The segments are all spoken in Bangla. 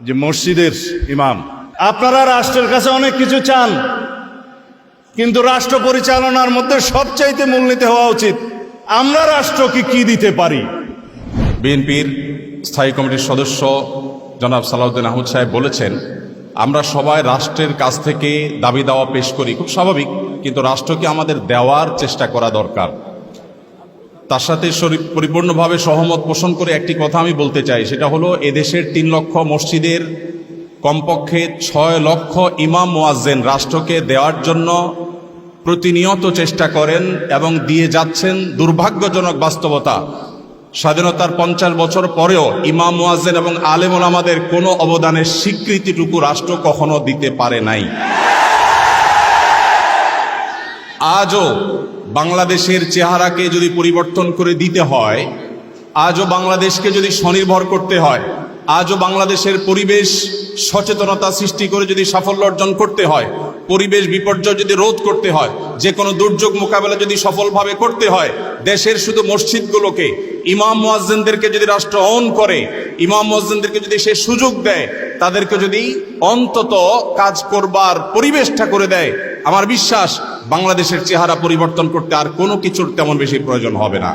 যে মসজিদের ইমাম। আপনারা রাষ্ট্রের কাছে অনেক কিছু চান, কিন্তু রাষ্ট্র পরিচালনার মধ্যে সবচাইতে মূলনীতি হওয়া উচিত, আমরা রাষ্ট্রকে কি দিতে পারি? বিএনপির স্থায়ী কমিটির সদস্য জনাব সালাউদ্দিন আহমদ সাহেব বলেছেন, আমরা সবাই রাষ্ট্রের কাছ থেকে দাবি দাওয়া পেশ করি, খুব স্বাভাবিক, কিন্তু রাষ্ট্রকে আমাদের দেওয়ার চেষ্টা করা দরকার। তার সাথে পরিপূর্ণভাবে সহমত পোষণ করে একটি কথা আমি বলতে চাই। সেটা হলো, এদেশের তিন লক্ষ মসজিদের কমপক্ষে ছয় লক্ষ ইমাম মোয়াজ্জেন রাষ্ট্রকে দেওয়ার জন্য প্রতিনিয়ত চেষ্টা করেন এবং দিয়ে যাচ্ছেন দুর্ভাগ্যজনক বাস্তবতা। স্বাধীনতার পঞ্চাশ বছর পরেও ইমাম মুয়াজ্জেন এবং আলেম আমাদের কোনো অবদানের স্বীকৃতিটুকু রাষ্ট্র কখনো দিতে পারে নাই। আজও বাংলাদেশের চেহারাকে যদি পরিবর্তন করে দিতে হয়, আজও বাংলাদেশকে যদি স্বনির্ভর করতে হয়, আজও বাংলাদেশের পরিবেশ সচেতনতা সৃষ্টি করে যদি সাফল্য অর্জন করতে হয়, পরিবেশ বিপর্যয় যদি রোধ করতে হয়, যে কোনো দুর্যোগ মোকাবেলা যদি সফলভাবে করতে হয়, দেশের শুধু মসজিদগুলোকে, ইমাম মুয়াজ্জিনদেরকে যদি রাষ্ট্র অন করে, ইমাম মুয়াজ্জিনদেরকে যদি সে সুযোগ দেয়, তাদেরকে যদি অন্তত কাজ করবার পরিবেশটা করে দেয়, আমার বিশ্বাস বাংলাদেশের চেহারা পরিবর্তন করতে আর কোনো কিছুর তেমন বেশি প্রয়োজন হবে না।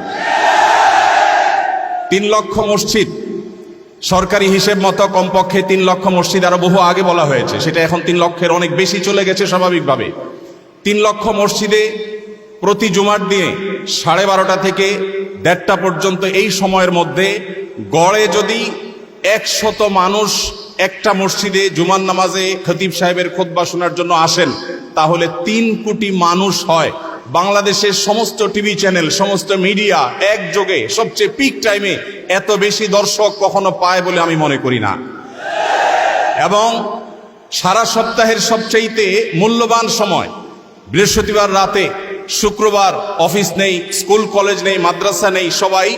তিন লক্ষ মসজিদ, সরকারি হিসেব মতো কমপক্ষে তিন লক্ষ মসজিদ আরও বহু আগে বলা হয়েছে। সেটা এখন তিন লক্ষের অনেক বেশি চলে গেছে স্বাভাবিকভাবে। তিন লক্ষ মসজিদে প্রতি জুমার দিনে সাড়ে বারোটা থেকে দেড়টা পর্যন্ত এই সময়ের মধ্যে গড়ে যদি একশত মানুষ একটা মসজিদে জুমান নামাজে খতিব সাহেবের খোদবা শোনার জন্য আসেন, তাহলে তিন কোটি মানুষ হয়। বাংলাদেশের সমস্ত টিভি চ্যানেল, সমস্ত মিডিয়া একযোগে সবচেয়ে পিক টাইমে এত বেশি দর্শক কখনো পায় বলে আমি মনে করি না। এবং সারা সপ্তাহের সবচাইতে মূল্যবান সময় বৃহস্পতিবার রাতে শুক্রবার অফিস নেই, স্কুল, কলেজ নেই, মাদ্রাসা নেই, সবাই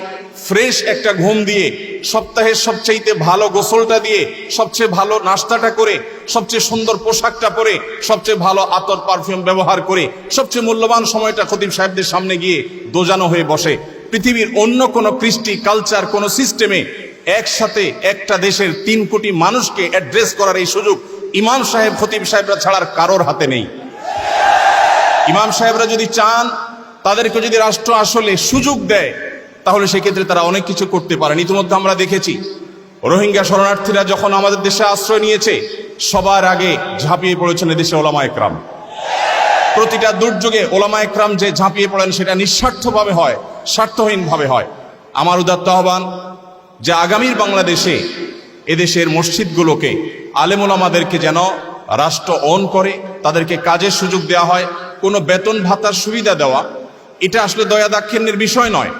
ফ্রেশ একটা ঘুম দিয়ে সপ্তাহের সবচাইতে ভালো গোসলটা দিয়ে, সবচেয়ে ভালো নাস্তাটা করে, সবচেয়ে সুন্দর পোশাকটা পরে, সবচেয়ে ভালো আতর পারফিউম ব্যবহার করে, সবচেয়ে মূল্যবান সময়টা খতিব সাহেবদের সামনে গিয়ে দোজানো হয়ে বসে। পৃথিবীর অন্য কোনো কৃষ্টি কালচার কোনো সিস্টেমে একসাথে একটা দেশের তিন কোটি মানুষকে অ্যাড্রেস করার এই সুযোগ ইমাম সাহেব, খতিব সাহেবরা ছাড়ার কারোর হাতে নেই। ইমাম সাহেবরা যদি চান, তাদেরকে যদি রাষ্ট্র আসলে সুযোগ দেয়, তাহলে সেক্ষেত্রে তারা অনেক কিছু করতে পারেন। ইতিমধ্যে আমরা দেখেছি, রোহিঙ্গা শরণার্থীরা যখন আমাদের দেশে আশ্রয় নিয়েছে, সবার আগে ঝাঁপিয়ে পড়েছেন এদেশে ওলামা একরাম। প্রতিটা দুর্যোগে ওলামা একরাম যে ঝাঁপিয়ে পড়েন, সেটা নিঃস্বার্থভাবে হয়, স্বার্থহীনভাবে হয়। আমার উদাত্ত আহ্বান যে আগামীর বাংলাদেশে এদেশের মসজিদগুলোকে আলেমুলামাদেরকে যেন রাষ্ট্র অন করে, তাদেরকে কাজের সুযোগ দেওয়া হয় কোনো বেতন ভাতার সুবিধা দেওয়া, এটা আসলে দয়া দাক্ষিণ্যের বিষয় নয়।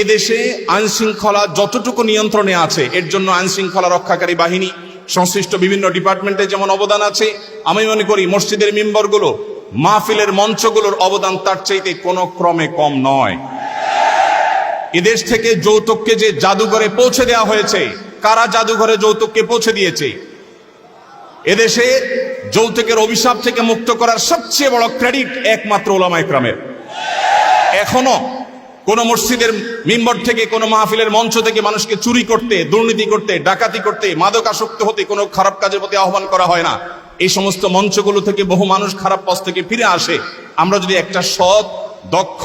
এদেশে আইন শৃঙ্খলা যতটুকু নিয়ন্ত্রণে আছে, এর জন্য আইন শৃঙ্খলা রক্ষাকারী বাহিনী, সংশ্লিষ্ট বিভিন্ন ডিপার্টমেন্টে যেমন অবদান আছে, আমি মনে করি মসজিদের মেম্বরগুলো, মাহফিলের মঞ্চগুলোর অবদান তার চাইতে কোনো ক্রমে কম নয়। এদেশ থেকে যৌতুককে যে জাদুঘরে পৌঁছে দেওয়া হয়েছে, কারা জাদুঘরে যৌতুককে পৌঁছে দিয়েছে? এদেশে যৌতুকের অভিশাপ থেকে মুক্ত করার সবচেয়ে বড় ক্রেডিট একমাত্র ওলামা ইকরামের। এখনও কোন মসজিদের মিম্বর থেকে, কোন মাহফিলের মঞ্চ থেকে মানুষকে চুরি করতে, দুর্নীতি করতে, ডাকাতি করতে, মাদকাসক্ত হতে কোনো খারাপ কাজের প্রতি আহ্বান করা হয় না। এই সমস্ত মঞ্চগুলো থেকে বহু মানুষ খারাপ পথ থেকে ফিরে আসে। আমরা যদি একটা সৎ, দক্ষ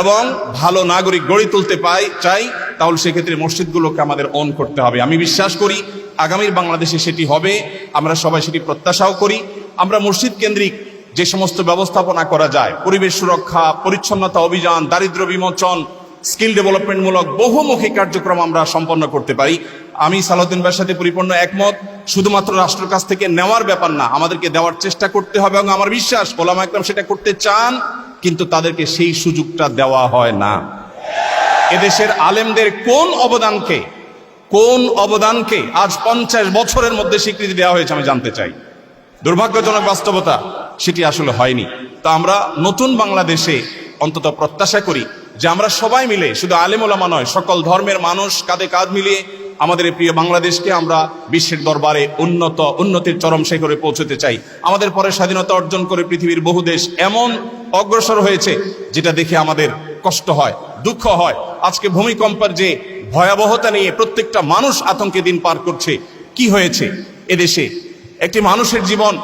এবং ভালো নাগরিক গড়ে তুলতে পাই, চাই, তাহলে সেক্ষেত্রে মসজিদগুলোকে আমাদের অন করতে হবে। আমি বিশ্বাস করি আগামীর বাংলাদেশে সেটি হবে। আমরা সবাই সেটি প্রত্যাশাও করি। আমরা মসজিদ কেন্দ্রিক যে সমস্ত ব্যবস্থাপনা করা যায়, পরিবেশ সুরক্ষা, পরিচ্ছন্নতা অভিযান দারিদ্র বিমোচন, স্কিল ডেভেলপমেন্টমূলক বহুমুখী কার্যক্রম আমরা সম্পন্ন করতে পারি। আমি সালাউদ্দিন ভাইয়ের সাথে পরিপূর্ণ একমত। শুধুমাত্র রাষ্ট্রের কাছ থেকে নেওয়ার ব্যাপার না, আমাদেরকে দেওয়ার চেষ্টা করতে হবে এবং আমার বিশ্বাস, ওলামা একদম সেটা করতে চান, কিন্তু তাদেরকে সেই সুযোগটা দেওয়া হয় না। এদেশের আলেমদের কোন অবদানকে কোন অবদানকে আজ পঞ্চাশ বছরের মধ্যে স্বীকৃতি দেওয়া হয়েছে আমি জানতে চাই। দুর্ভাগ্যজনক বাস্তবতা সেটি আসলে হয়নি। তা আমরা নতুন বাংলাদেশে অন্তত প্রত্যাশা করি যে আমরা সবাই মিলে, শুধু আলেমোলামা নয়, সকল ধর্মের মানুষ কাঁধে কাঁধ মিলিয়ে আমাদের প্রিয় বাংলাদেশকে আমরা বিশ্বের দরবারে উন্নত, উন্নতির চরম শিখরে পৌঁছতে চাই। আমাদের পরে স্বাধীনতা অর্জন করে পৃথিবীর বহু দেশ এমন অগ্রসর হয়েছে যেটা দেখে আমাদের কষ্ট হয়, দুঃখ হয়। আজকে ভূমিকম্পের যে ভয়াবহতা নিয়ে প্রত্যেকটা মানুষ আতঙ্কে দিন পার করছে। কি হয়েছে? এদেশে একটি মানুষের জীবন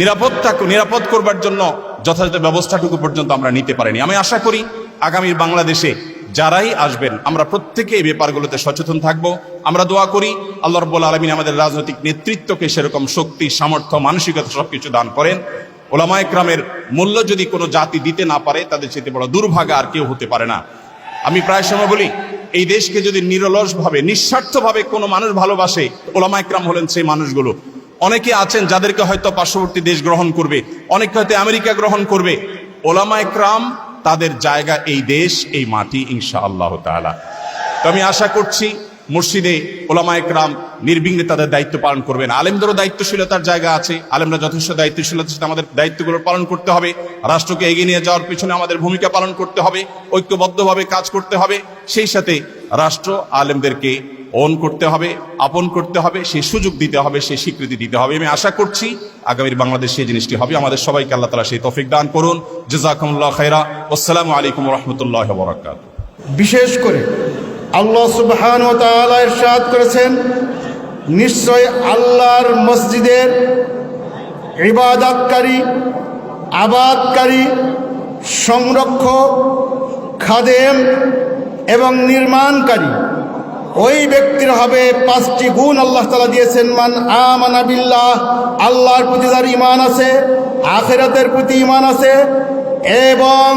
নিরাপত্তা নিরাপদ করবার জন্য যথাযথ ব্যবস্থাটুকু পর্যন্ত আমরা নিতে পারিনি। আমি আশা করি আগামীর বাংলাদেশে যারাই আসবেন, আমরা প্রত্যেকে এই ব্যাপারগুলোতে সচেতন থাকব। আমরা দোয়া করি, আল্লাহ রব্বুল আলমিন আমাদের রাজনৈতিক নেতৃত্বকে সেরকম শক্তি, সামর্থ্য, মানসিকতা সবকিছু দান করেন। ওলামা একরামের মূল্য যদি কোনো জাতি দিতে না পারে, তাদের চেয়ে বড় দুর্ভাগা আর কেউ হতে পারে না। আমি প্রায় সময় বলি এই দেশকে যদি নিরলসভাবে, নিঃস্বার্থভাবে কোনো মানুষ ভালোবাসে, ওলামা একরাম হলেন সেই মানুষগুলো। অনেকে আছেন যাদেরকে হয়তো পার্শ্ববর্তী দেশ গ্রহণ করবে, অনেকে হয়তো আমেরিকা গ্রহণ করবে। ওলামা একরাম তাদের জায়গা, এই দেশ, এই মাটি ইনশা আল্লাহ তালা তো আমি আশা করছি মসজিদে ওলামা একরাম নির্বিঘ্নে তাদের দায়িত্ব পালন করবেন। আলেমদেরও দায়িত্বশীলতার জায়গা আছে, আলেমরা যথেষ্ট দায়িত্বশীলতার সাথে আমাদের দায়িত্বগুলো পালন করতে হবে। রাষ্ট্রকে এগিয়ে নিয়ে যাওয়ার পিছনে আমাদের ভূমিকা পালন করতে হবে, ঐক্যবদ্ধভাবে কাজ করতে হবে। সেই সাথে রাষ্ট্র আলেমদেরকে অন করতে হবে, আপন করতে হবে সেই সুযোগ দিতে হবে সেই স্বীকৃতি দিতে হবে। আমি আশা করছি আগামীর বাংলাদেশ সেই জিনিসটি হবে। আমাদের সবাইকে আল্লাহ তালা সেই তফিক দান করুন। জাজাকুমুল্লাহ খাইরা। আসসালামু আলাইকুম রহমতুল্লাহ বরাকাত বিশেষ করে আল্লাহ সুবহান ও তাআলা ইরশাদ করেছেন, নিশ্চয় আল্লাহর মসজিদের ইবাদতকারী, আবাদকারী, সংরক্ষক, খাদেম এবং নির্মাণকারী। ওই ব্যক্তির হবে পাঁচটি গুণ আল্লাহ তালা দিয়েছেন, মান আমানা বিল্লাহ, আল্লাহর প্রতি যার ইমান আছে, আখেরাতের প্রতি ইমান আছে, এবং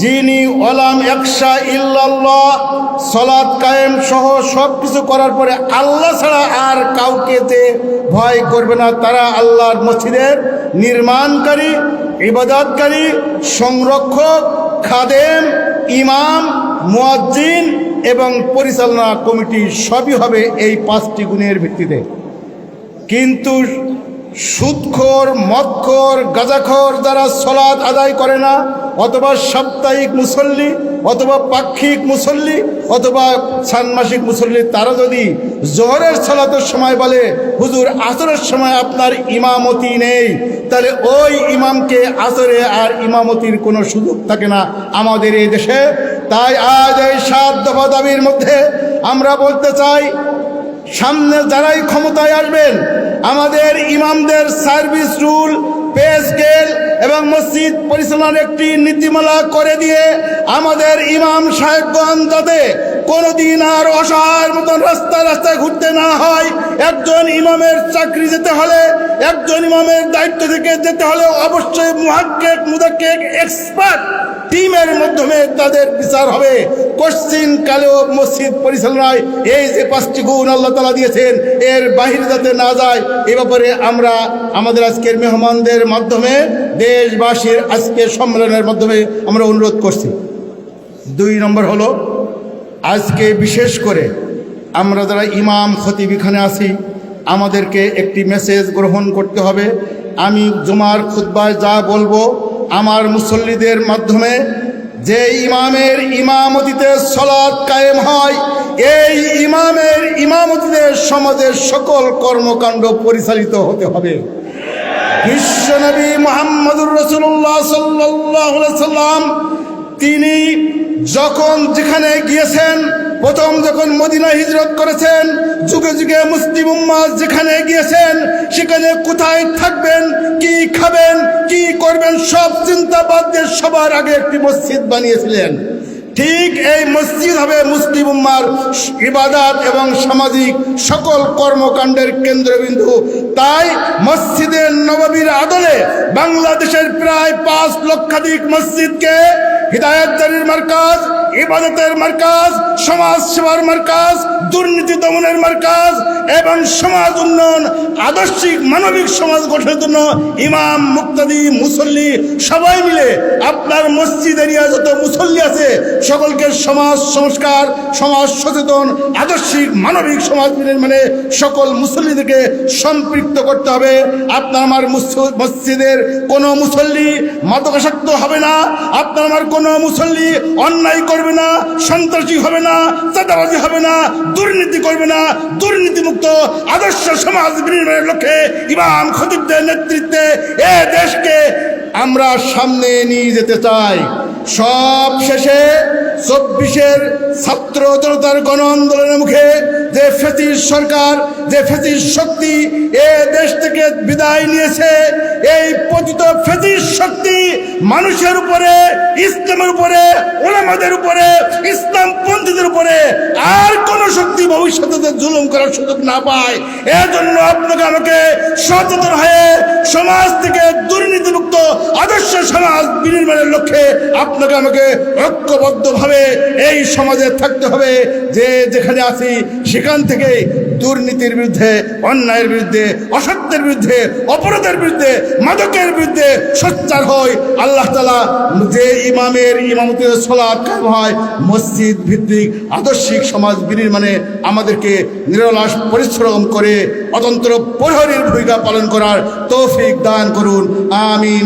যিনি ওলাম একশা ইল্লাল্লাহ সলাদ কায়েম সহ সব কিছু করার পরে আল্লাহ ছাড়া আর কাউকে যে ভয় করবে না। তারা আল্লাহর মসজিদের নির্মাণকারী, ইবাদতকারী, সংরক্ষক, খাদেম, ইমাম, মুয়াজ্জিন এবং পরিচালনা কমিটি সবই হবে এই পাঁচটি গুণের ভিত্তিতে। কিন্তু সুদখোর মদখোর গাজাখোর যারা সলাদ আদায় করে না, অথবা সাপ্তাহিক মুসল্লি, অথবা পাক্ষিক মুসল্লি, অথবা ষান্মাসিক মুসল্লি, তারা যদি জোহরের সালাতের সময় বলে, হুজুর, আসরের সময় আপনার ইমামতি নেই। তাহলে ওই ইমামকে আসরে আর ইমামতির কোনো সুযোগ থাকে না আমাদের এই দেশে। তাই আজ এই সাত দফা দাবির মধ্যে আমরা বলতে চাই সামনে যারাই ক্ষমতায় আসবেন, আমাদের ইমামদের সার্ভিস রুল পে স্কেল এবং মসজিদ পরিচালনার একটি নীতিমালা করে দিয়ে আমাদের ইমাম সাহেবগঞ্জ যাতে কোনোদিন আর অসহায়ের মতন রাস্তায় রাস্তায় ঘুরতে না হয়। একজন ইমামের চাকরি যেতে হলে, একজন ইমামের দায়িত্ব থেকে যেতে হলে অবশ্যই মুহাক্কেক, মুদাক্কেক, এক্সপার্ট টিমের মাধ্যমে তাদের বিচার হবে। কোশ্চিন কালেও মসজিদ পরিচালনায় এই যে পাঁচটি গুণ আল্লাহ তালা দিয়েছেন, এর বাহিরে যাতে না যায়, এ ব্যাপারে আমরা আমাদের আজকের মেহমানদের মাধ্যমে, দেশবাসীর আজকের সম্মেলনের মাধ্যমে আমরা অনুরোধ করছি। দুই নম্বর হলো আজকে বিশেষ করে আমরা যারা ইমাম খতিব এখানে আছি, আমাদেরকে একটি মেসেজ গ্রহণ করতে হবে। আমি জুমার খুতবায় যা বলব, আমার মুসল্লিদের মাধ্যমে যে ইমামের ইমামতিতে সলাৎ কায়েম হয়, এই ইমামের ইমামতিতে সমাজের সকল কর্মকাণ্ড পরিচালিত হতে হবে। বিশ্বনবী মোহাম্মদুর রসুল্লাহ সাল্লাহ সাল্লাম তিনি যখন যেখানে গিয়েছেন, প্রথম যখন মদিনা হিজরত করেছেন, যুগে যুগে মুসলিম উম্মাদ যেখানে গিয়েছেন, সেখানে কোথায় থাকবেন, কি খাবেন, কি করবেন, সব চিন্তা বাদ সবার আগে একটি মসজিদ বানিয়েছিলেন। ঠিক এই মসজিদ হবে মুসলিম উম্মার ইবাদাত এবং সামাজিক সকল কর্মকাণ্ডের কেন্দ্রবিন্দু। তাই মসজিদের নববীর আদলে বাংলাদেশের প্রায় পাঁচ লক্ষাধিক মসজিদকে হৃদায়তদারির মার্কাজ ইবাদতের মার্কাজ, সমাজ সেবার মার্কাজ, দুর্নীতি দমনের মার্কাজ এবং সমাজ উন্নয়ন, আদর্শিক মানবিক সমাজ গঠনের জন্য ইমাম, মুক্তাদি, মুসল্লি সবাই মিলে আপনার মসজিদ এরিয়া যত মুসল্লি আছে, সকলকে সমাজ সংস্কার, সমাজ সচেতন, আদর্শিক মানবিক সমাজ মানে সকল মুসল্লিদেরকে সম্পৃক্ত করতে হবে। আপনার আমার মুস- মসজিদের কোনো মুসল্লি মাদকাসক্ত হবে না। আপনার আমার কোনো মুসল্লি অন্যায় করবে না, সন্ত্রাসী হবে না, চাঁদাবাজি হবে না, দুর্নীতি করবে না, দুর্নীতিমুক্ত আদর্শ সমাজ বিনিময়ের লক্ষ্যে ইমাম খতিবদের নেতৃত্বে এ দেশকে আমরা সামনে নিয়ে যেতে চাই। সব শেষে চব্বিশের ছাত্র জনতার গণ আন্দোলনের মুখে যে ফেতির সরকার, যে ফেতির শক্তি এ দেশ থেকে বিদায় নিয়েছে, এই পতিত ফেতির শক্তি মানুষের উপরে, ইসলামের উপরে, ওলামাদের উপরে, ইসলাম পন্থীদের উপরে আর কোন শক্তি ভবিষ্যতে জুলুম করার সুযোগ না পায়। এজন্য আপনাকে আমাকে সচেতন হয়ে সমাজ থেকে আদর্শ সমাজ বিনির্মাণের লক্ষ্যে আপনাকে আমাকে ঐক্যবদ্ধভাবে এই সমাজে থাকতে হবে, যে যেখানে আছি সেখান থেকে দুর্নীতির বিরুদ্ধে, অন্যায়ের বিরুদ্ধে, অসত্যের বিরুদ্ধে, অপরাধের বিরুদ্ধে, মাদকের বিরুদ্ধে সোচ্চার হয় আল্লাহ তালা যে ইমামের ইমামতের সলাপ হয়, মসজিদ ভিত্তিক আদর্শিক সমাজ বিনির্মাণে আমাদেরকে নিরলাস পরিশ্রম করে অতন্ত্র প্রহরীর ভূমিকা পালন করার তৌফিক দান করুন। আমিন।